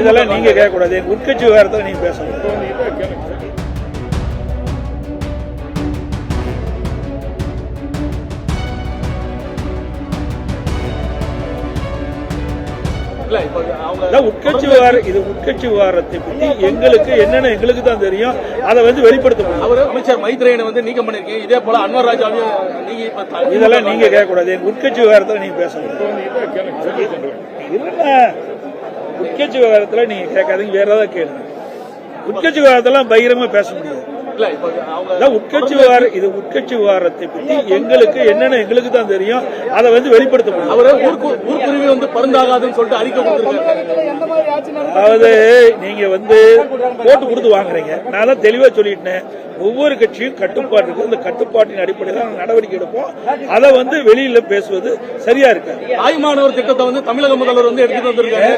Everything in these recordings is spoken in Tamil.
இதெல்லாம் நீங்க கேட்கக்கூடாது. எங்க உட்கட்சி விவகாரத்தை நீங்க பேசணும். உட்கட்சி விவகாரம் இது உட்கட்சி விவகாரத்தை பத்தி எங்களுக்கு என்னென்ன எங்களுக்கு தான் தெரியும். அதை வந்து வெளிப்படுத்த முடியும். அவரு அமைச்சர் மைத்ரேயனை வந்து நீக்கம் பண்ணிருக்கீங்க. இதே போல அன்வர் ராஜாவையும் நீங்க இதெல்லாம் நீங்க கேட்கக்கூடாது. உட்கட்சி விவகாரத்தை நீங்க பேசணும். உட்கட்சி விவகாரத்துல நீங்க கேட்காதீங்க வேற ஏதாவது கேளுங்க. உட்கட்சி விவகாரத்தெல்லாம் பகிரமா பேச முடியாது. உட்கட்சி விவகாரம் இது உட்கட்சி விவகாரத்தை பத்தி எங்களுக்கு என்னென்ன எங்களுக்கு தான் தெரியும் அதை வந்து வெளிப்படுத்த முடியும் அவரு ஊருக்கு ஊர்க்குருவி வந்து பருந்தாகாதுன்னு சொல்லிட்டு அறிக்கை அதாவது நீங்க வந்து போட்டு கொடுத்து வாங்குறீங்க. நான் தான் தெளிவா சொல்லிட்டேன். ஒவ்வொரு கட்சியும் கட்டுப்பாடு இருக்கு. அந்த கட்டுப்பாட்டின் அடிப்படையில் தான் நடவடிக்கை எடுப்போம். அதை வந்து வெளியில பேசுவது சரியா இருக்காது. தாய்மானவர் திட்டத்தை வந்து தமிழக முதல்வர் வந்து எடுத்துட்டு வந்திருக்காரு.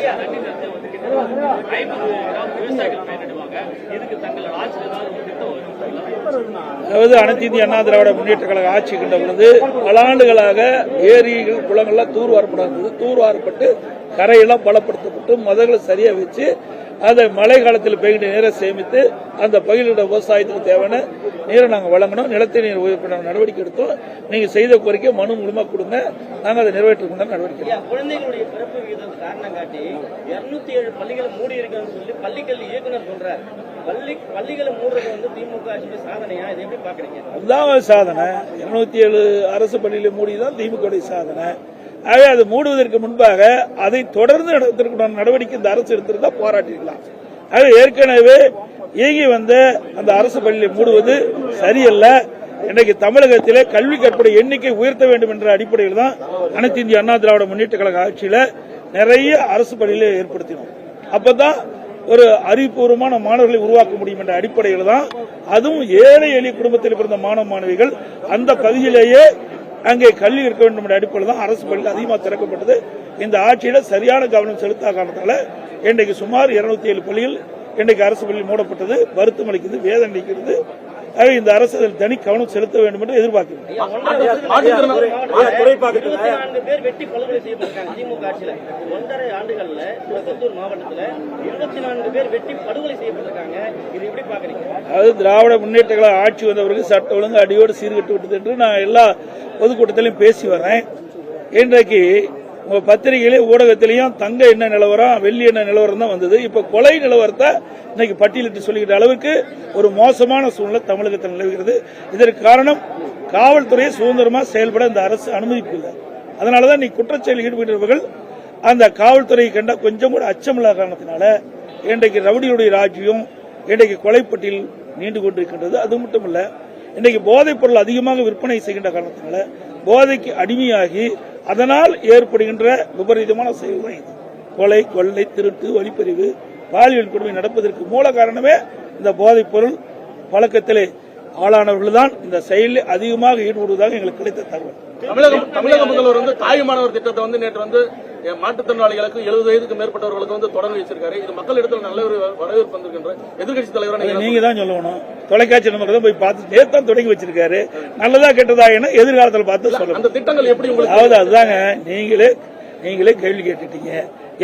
அதாவது அனைத்து இந்திய அண்ணா திராவிட முன்னேற்ற கழக ஆட்சி கண்ட பொழுது பல ஆண்டுகளாக ஏரிகள் குளங்கள்லாம் தூர்வாரப்படாது தூர்வாரப்பட்டு கரையெல்லாம் பலப்படுத்தப்பட்டு மதங்களை சரியா வச்சு அதை மழை காலத்தில் பெய்கின்ற நீரை சேமித்து அந்த பயிரிட விவசாயத்துக்கு தேவையான நீரை நாங்கள் வழங்கணும். நிலத்தடி நீர் உயர்ப்பின நடவடிக்கை எடுத்தோம். நீங்க செய்த கோரிக்கை மனு மூலமா கொடுங்க. நாங்கள் அதை நிறைவேற்றுக்கு நடவடிக்கை குழந்தைகளுடைய பிறப்பு விகிதம் காரணம் காட்டி 207 ஏழு பள்ளிகளை மூடி இருக்குன்னு சொல்லி பள்ளிக்கல்வி இயக்குனர் சொல்றாரு. பள்ளி பள்ளிகளை மூடுறது வந்து திமுக ஆட்சியுடைய சாதனையா? இதை எப்படி பாக்குறீங்க அதுதான் சாதனை. இருநூத்தி ஏழு அரசு பள்ளியில மூடி தான் திமுக சாதனை. ஆகவே அது மூடுவதற்கு முன்பாக அதை தொடர்ந்து நடத்திற்குண்டான நடவடிக்கை இந்த அரசு எடுத்திருந்தா போராட்டிருக்கலாம் ஆகவே ஏற்கனவே இயங்கி வந்த அந்த அரசு பள்ளியை மூடுவது சரியல்ல. இன்றைக்கு தமிழகத்திலே கல்வி கற்பனை எண்ணிக்கை உயர்த்த வேண்டும் என்ற அடிப்படையில் தான் அனைத்து இந்திய அண்ணா திராவிட முன்னேற்ற கழக ஆட்சியில நிறைய அரசு பள்ளியில ஏற்படுத்தினோம். அப்பதான் ஒரு அறிவுபூர்வமான மாணவர்களை உருவாக்க முடியும் என்ற அடிப்படையில் தான் அதுவும் ஏழை எளிய குடும்பத்தில் பிறந்த மாணவ மாணவிகள் அந்த பகுதியிலேயே அங்கே கல்வி இருக்க வேண்டும் என்ற அடிப்படையில் தான் அரசு பள்ளி அதிகமாக திறக்கப்பட்டது. இந்த ஆட்சியில் சரியான கவனம் செலுத்தாத காரணத்தால இன்றைக்கு சுமார் 207 ஏழு பள்ளிகள் இன்றைக்கு அரசு பள்ளி மூடப்பட்டது. வருத்தம் அளிக்கிறது வேதனை அளிக்கிறது ஆகவே இந்த அரசு அதில் தனி கவனம் செலுத்த வேண்டும் என்று பாக்குறீங்க அதாவது திராவிட முன்னேற்ற கழக ஆட்சி வந்தவருக்கு சட்ட ஒழுங்கு அடியோடு சீர்கட்டு விட்டது என்று நான் எல்லா பொதுக்கூட்டத்திலையும் பேசி வரேன். இன்றைக்கு உங்க பத்திரிகையிலே ஊடகத்திலையும் தங்க என்ன நிலவரம் வெள்ளி என்ன நிலவரம் தான் வந்தது. இப்ப கொலை நிலவரத்தை இன்னைக்கு பட்டியலிட்டு சொல்லிக்கிற அளவுக்கு ஒரு மோசமான சூழ்நிலை தமிழகத்தில் நிலவுகிறது. இதற்கு காரணம் காவல்துறையை சுதந்திரமா செயல்பட இந்த அரசு அனுமதிக்கவில்லை அதனாலதான் நீ குற்றச்செயலில் ஈடுபட்டவர்கள் அந்த காவல்துறையை கண்ட கொஞ்சம் கூட அச்சமில்லாத காரணத்தினால இன்றைக்கு ரவுடியுடைய ராஜ்யம் இன்றைக்கு கொலைப்பட்டியல் நீண்டு கொண்டிருக்கின்றது. அது மட்டுமல்ல இன்றைக்கு போதைப் பொருள் அதிகமாக விற்பனை செய்கின்ற காரணத்தினால போதைக்கு அடிமையாகி அதனால் ஏற்படுகின்ற விபரீதமான செயல் தான் இது. கொலை கொள்ளை திருட்டு வழிப்பறிவு பாலியல் கொடுமை நடப்பதற்கு மூல காரணமே இந்த போதைப் பொருள். பழக்கத்திலே ஆளானவர்கள்தான் இந்த செயலில் அதிகமாக ஈடுபடுவதாக எங்களுக்கு கிடைத்த தகவல். தமிழகம் தமிழக முதல்வர் வந்து தாய்மானவர் திட்டத்தை வந்து நேற்று வந்து மாற்றுத்திறனாளிகளுக்கு எழுபது வயதுக்கு மேற்பட்டவர்களுக்கு வந்து தொடர்ந்து வச்சிருக்காரு. இது மக்கள் இடத்துல நல்ல ஒரு வரவேற்பு வந்திருக்கின்ற எதிர்கட்சி தலைவரான நீங்க தான் சொல்லணும். தொலைக்காட்சி நமக்கு தான் போய் பார்த்து நேத்து தான் தொடங்கி வச்சிருக்காரு. நல்லதா கெட்டதா என எதிர்காலத்தில் பார்த்து சொல்லணும் அந்த திட்டங்கள் எப்படி உங்களுக்கு அதாவது அதுதாங்க நீங்களே நீங்களே கேள்வி கேட்டுட்டீங்க.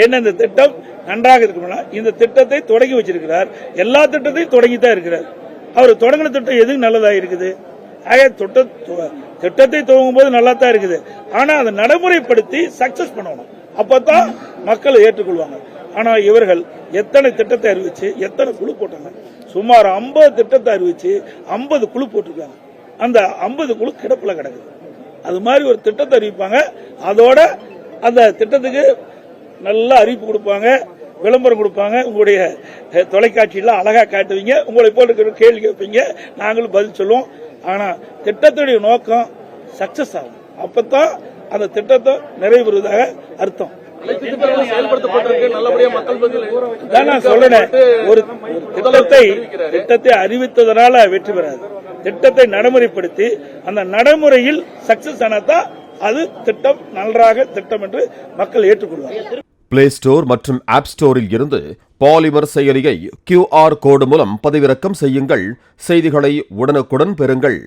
என்ன இந்த திட்டம்? நன்றாக இருக்கணும்னா இந்த திட்டத்தை தொடங்கி வச்சிருக்கிறார். எல்லா திட்டத்தையும் தொடங்கி தான் இருக்கிறார். அவர் தொடங்கின திட்டம் எது நல்லதா இருக்குது? ஆக திட்ட திட்டத்தை துவங்கும் போது நல்லா தான் இருக்குது. ஆனா அதை நடைமுறைப்படுத்தி சக்சஸ் பண்ணணும். அப்பதான் மக்கள் ஏற்றுக்கொள்வாங்க. ஆனா இவர்கள் எத்தனை திட்டத்தை அறிவிச்சு எத்தனை குழு போட்டாங்க? சுமார் 50 திட்டத்தை அறிவிச்சு 50 குழு போட்டிருக்காங்க. அந்த 50 குழு கிடப்புல கிடக்குது. அது மாதிரி ஒரு திட்டத்தை அறிவிப்பாங்க. அதோட அந்த திட்டத்துக்கு நல்ல அறிவிப்பு கொடுப்பாங்க விளம்பரம் கொடுப்பாங்க. உங்களுடைய தொலைக்காட்சியில் தொலைக்காட்சியில அழகா காட்டுவீங்க. உங்களை போல இருக்கிற கேள்வி கேட்பீங்க. நாங்களும் பதில் சொல்லுவோம். ஆனா திட்டத்துடைய நோக்கம் சக்சஸ் ஆகும். அப்பதான் அந்த திட்டத்தை நிறைவேறுவதாக அர்த்தம். அனைத்து திட்டங்களும் செயல்படுத்தப்பட்டிருக்கு நல்லபடியா மக்கள் பதில் தான் நான் சொல்றேன். ஒரு ஒரு திட்டத்தை திட்டத்தை அறிவித்ததனால வெற்றி பெறாது. திட்டத்தை நடைமுறைப்படுத்தி அந்த நடைமுறையில் சக்சஸ் ஆனாதான் அது திட்டம் நன்றாக திட்டம் என்று மக்கள் ஏற்றுக்கொள்வார்கள். பிளே ஸ்டோர் மற்றும் ஆப் ஸ்டோரில் இருந்து பாலிமர் செயலியை கியூஆர் கோடு மூலம் பதிவிறக்கம் செய்யுங்கள். செய்திகளை உடனுக்குடன் பெறுங்கள்.